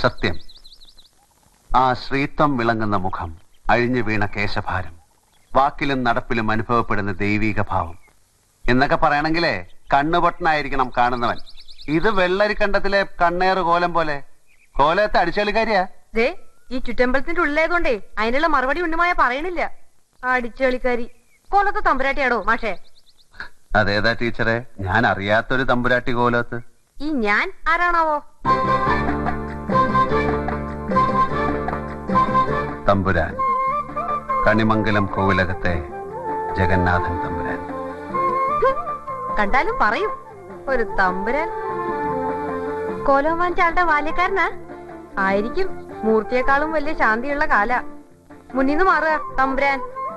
സത്യം. ആ ശ്രീത്വം വിളങ്ങുന്ന മുഖം അഴിഞ്ഞു വീണ കേശഭാരം. വാക്കിലും നടപ്പിലും അനുഭവപ്പെടുന്ന ദൈവീക ഭാവം. എന്നൊക്കെ പറയണെങ്കിലേ കണ്ണുപൊട്ടനായിരിക്കണം കാണുന്നവൻ. ഇത് വെള്ളരിക്കണ്ടത്തിലെ കണ്ണേറ് കോലം പോലെ. കോലത്തെ അടിച്ചളിക്കാരിയാ ഈ ചുറ്റമ്പലത്തിന്റെ ഉള്ളിലായതുകൊണ്ടേ അതിനുള്ള മറുപടി ഉണ്ണുമായ പറയണില്ല. അടിച്ചളിക്കാരി കോലത്തെ തമ്പുരാട്ടിയാടോ മാഷേ? അതേതാ ടീച്ചറെ? ഞാൻ അറിയാത്തൊരു തമ്പുരാട്ടി കോലത്ത്. ഈ ഞാൻ ആരാണാവോ? തമ്പുരാൻ. കണിമംഗലം കോവിലകത്തെ ജഗന്നാഥൻ തമ്പുരാൻ. കണ്ടാലും പറയും ഒരു തമ്പുരാൻ. കോലോമാൻ ചാളുടെ ബാല്യക്കാരനാ? ആയിരിക്കും. മൂർത്തിയെക്കാളും വലിയ ശാന്തിയുള്ള കാല. മുന്നിന്ന് മാറുക തമ്പുരാൻ.